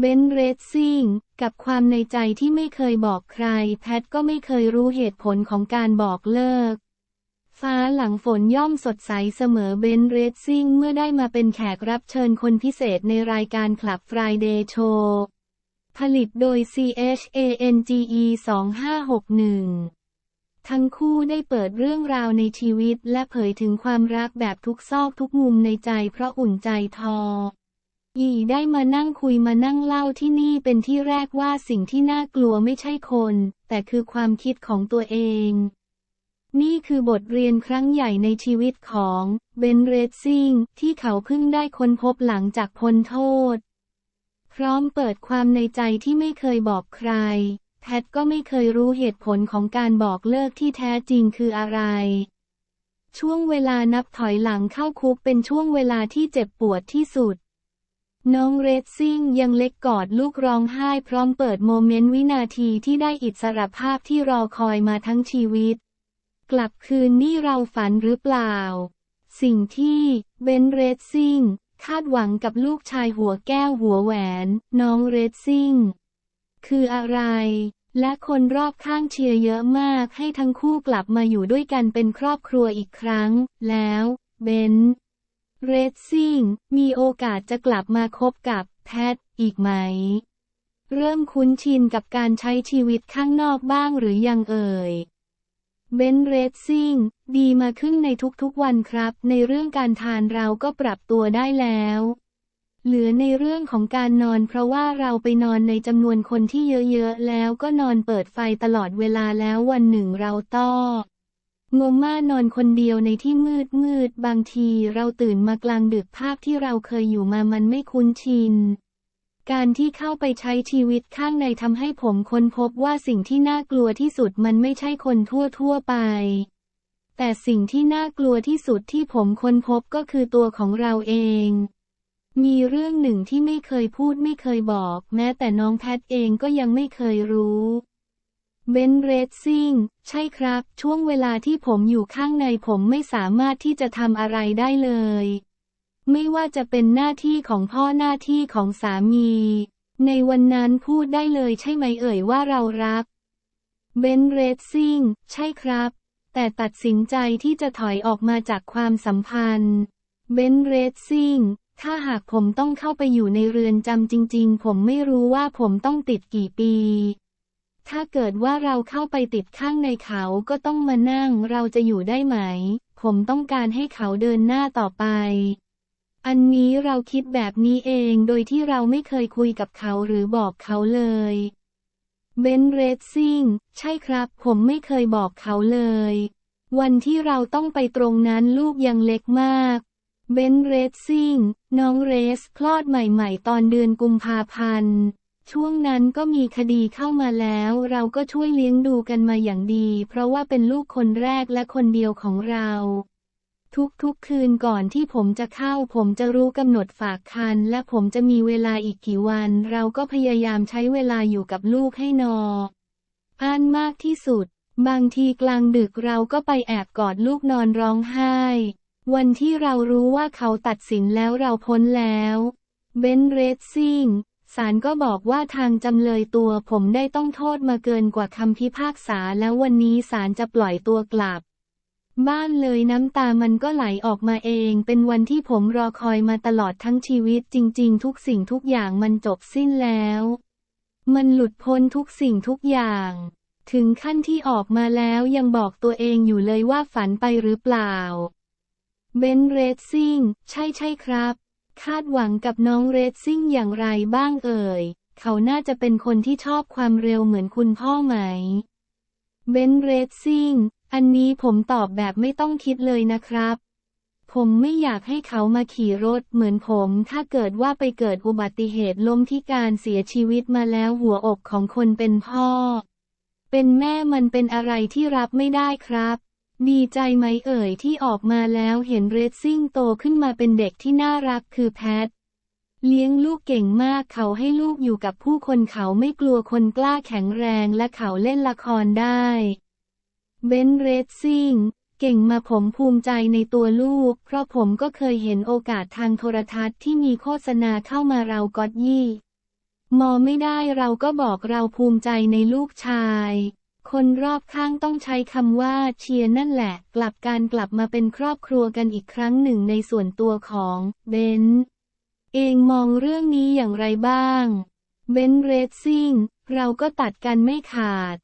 เบนเรดซิ่งกับความในใจที่ไม่เคยบอกใคร แพทก็ไม่เคยรู้เหตุผลของการบอกเลิก ฟ้าหลังฝนย่อมสดใสเสมอเบนเรดซิ่งเมื่อได้มาเป็นแขกรับเชิญคนพิเศษในรายการคลับ Friday Show ผลิตโดย CHANGE 2561ทั้งคู่ได้เปิดเรื่องราวในชีวิตและเผยถึงความรักแบบทุกซอกทุกมุมในใจเพราะอุ่นใจทอ อีได้มานั่งคุยมานั่งเล่าที่นี่เป็นที่แรกว่าสิ่งที่น่ากลัวไม่ใช่คน แต่คือความคิดของตัวเอง นี่คือบทเรียนครั้งใหญ่ในชีวิตของเบนเรดซิงที่เขาเพิ่งได้ค้นพบหลังจากพ้นโทษ พร้อมเปิดความในใจที่ไม่เคยบอกใคร แพทก็ไม่เคยรู้เหตุผลของการบอกเลิกที่แท้จริงคืออะไรช่วงเวลานับถอยหลังเข้าคุกเป็นช่วงเวลาที่เจ็บปวดที่สุด น้องเรดซิ่งยังเล็กกอดลูกร้องไห้พร้อมเปิดโมเมนต์วินาทีที่ได้อิสรภาพที่รอคอยมาทั้งชีวิต กลับคืนนี่เราฝันหรือเปล่า สิ่งที่เบนเรดซิ่งคาดหวังกับลูกชายหัวแก้วหัวแหวน น้องเรดซิ่งคืออะไร และคนรอบข้างเชียร์เยอะมากให้ทั้งคู่กลับมาอยู่ด้วยกันเป็นครอบครัวอีกครั้ง แล้ว เบน เรดซิ่งมีโอกาสจะกลับมาคบกับแพทอีกไหม เริ่มคุ้นชินกับการใช้ชีวิตข้างนอกบ้างหรือยังเอ่ยเบนเรดซิ่งดีมาขึ้นในทุกๆวันครับ ในเรื่องการทานเราก็ปรับตัวได้แล้ว เหลือในเรื่องของการนอนเพราะว่าเราไปนอนในจำนวนคนที่เยอะๆ แล้วก็นอนเปิดไฟตลอดเวลาแล้ววันหนึ่งเราต้อ งงม่านอนคนเดียวในที่มืดมืด บางทีเราตื่นมากลางดึกภาพที่เราเคยอยู่มามันไม่คุ้นชิน การที่เข้าไปใช้ชีวิตข้างในทำให้ผมค้นพบว่าสิ่งที่น่ากลัวที่สุดมันไม่ใช่คนทั่วทั่วไป แต่สิ่งที่น่ากลัวที่สุดที่ผมค้นพบก็คือตัวของเราเอง มีเรื่องหนึ่งที่ไม่เคยพูดไม่เคยบอก แม้แต่น้องแพทเองก็ยังไม่เคยรู้ เบนเรดซิงใช่ครับ ช่วงเวลาที่ผมอยู่ข้างในผมไม่สามารถที่จะทำอะไรได้เลย ไม่ว่าจะเป็นหน้าที่ของพ่อหน้าที่ของสามี ในวันนั้นพูดได้เลยใช่ไหมเอ่ยว่าเรารัก เบนเรดซิงใช่ครับ แต่ตัดสินใจที่จะถอยออกมาจากความสัมพันธ์ เบนเรดซิงถ้าหากผมต้องเข้าไปอยู่ในเรือนจำจริง ๆ ผมไม่รู้ว่าผมต้องติดกี่ปี ถ้าเกิดว่าเราเข้าไปติดข้างในเขาก็ต้องมานั่งเราจะอยู่ได้ไหม ผมต้องการให้เขาเดินหน้าต่อไป อันนี้เราคิดแบบนี้เองโดยที่เราไม่เคยคุยกับเขาหรือบอกเขาเลยเบนเรดซิงใช่ครับ ผมไม่เคยบอกเขาเลย วันที่เราต้องไปตรงนั้นลูกยังเล็กมากเบนเรดซิงน้องเรสคลอดใหม่ ๆ ตอนเดือนกุมภาพันธ์ ช่วงนั้นก็มีคดีเข้ามาแล้ว เราก็ช่วยเลี้ยงดูกันมาอย่างดี เพราะว่าเป็นลูกคนแรกและคนเดียวของเรา ทุกๆคืนก่อนที่ผมจะเข้า ผมจะรู้กำหนดฝากคัน และผมจะมีเวลาอีกกี่วัน เราก็พยายามใช้เวลาอยู่กับลูกให้นออ่านมากที่สุด บางทีกลางดึกเราก็ไปแอบกอดลูกนอนร้องไห้ วันที่เรารู้ว่าเขาตัดสินแล้วเราพ้นแล้วเบนเรดซิง ศาลก็บอกว่าทางจำเลยตัวผมได้ต้องโทษมาเกินกว่าคำพิพากษาแล้ววันนี้ศาลจะปล่อยตัวกลับ บ้านเลยน้ำตามันก็ไหลออกมาเอง เป็นวันที่ผมรอคอยมาตลอดทั้งชีวิตจริง ๆ ทุกสิ่งทุกอย่างมันจบสิ้นแล้ว มันหลุดพ้นทุกสิ่งทุกอย่าง ถึงขั้นที่ออกมาแล้วยังบอกตัวเองอยู่เลยว่าฝันไปหรือเปล่าเบนเรดซิ่ง ใช่ใช่ครับ คาดหวังกับน้องเรดซิงอย่างไรบ้างเอ่ย เขาน่าจะเป็นคนที่ชอบความเร็วเหมือนคุณพ่อไหม เบนเรดซิงอันนี้ผมตอบแบบไม่ต้องคิดเลยนะครับ ผมไม่อยากให้เขามาขี่รถเหมือนผม ถ้าเกิดว่าไปเกิดอุบัติเหตุล้มที่การเสียชีวิตมาแล้วหัวอกของคนเป็นพ่อ เป็นแม่มันเป็นอะไรที่รับไม่ได้ครับ ดีใจไหมเอ่ยที่ออกมาแล้วเห็นเรซซิ่งโตขึ้นมาเป็นเด็กที่น่ารักคือแพท เลี้ยงลูกเก่งมากเขาให้ลูกอยู่กับผู้คนเขาไม่กลัวคนกล้าแข็งแรงและเขาเล่นละครได้เบนเรดซิงเก่งมาผมภูมิใจในตัวลูก เพราะผมก็เคยเห็นโอกาสทางโทรทัศน์ที่มีโฆษณาเข้ามาเราก็ยี่ มอไม่ได้เราก็บอกเราภูมิใจในลูกชาย คนรอบข้างต้องใช้คำว่าเชียร์นั่นแหละ กลับการกลับมาเป็นครอบครัวกันอีกครั้งหนึ่งในส่วนตัวของเบนเองมองเรื่องนี้อย่างไรบ้าง เบนเรซซิ่ง เราก็ตัดกันไม่ขาด